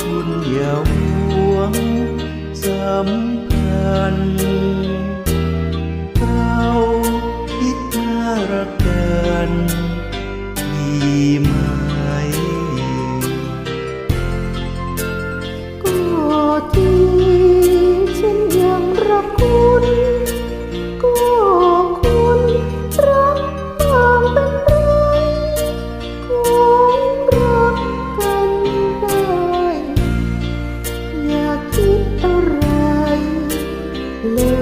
คุณอย่าหวงสำคัญ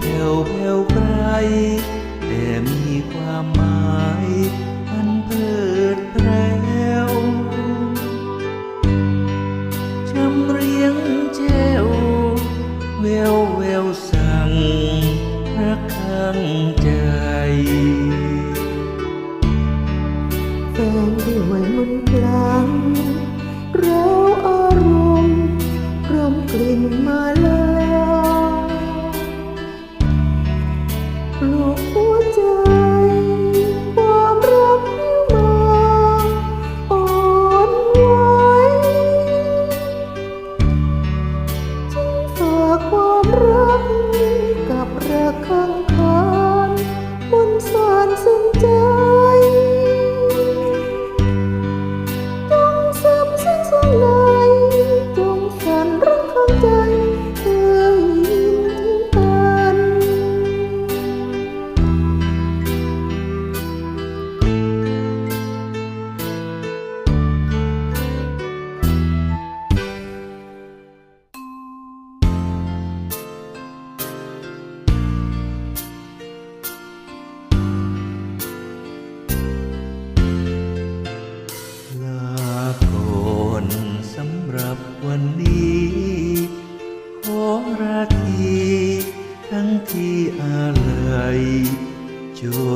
แผ่วแผ่วไกลแต่มีความหมายอันเพิดเพลวจำเรียงแจ้วแววแววสั่งรักข้างใจแฟนด้วยมนต์คลังเราอารมณ์กลมกลิ่น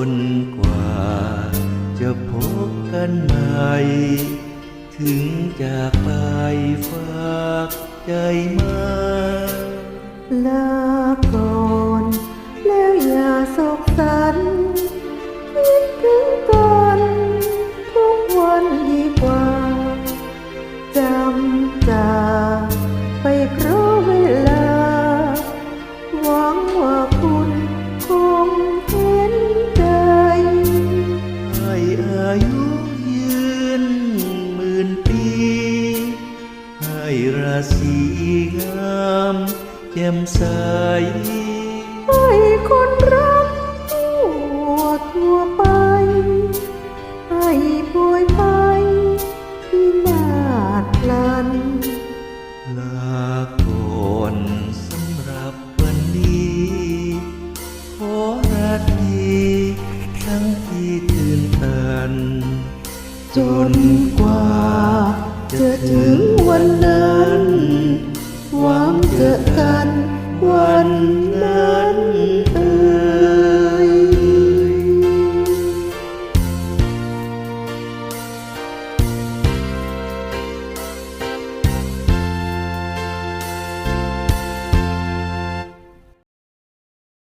นกว่าจะพบกันใหม่ถึงจากไปฝากใจมาลาามแจ่มใสให้คนรักทั่วทั่วไป ให้ป่วยไปที่นาดลัน ลาก่อนสำหรับวันนี้ ขอราตรีทั้งที่ตื่นตัน จนกว่าจะถึงวันนั้น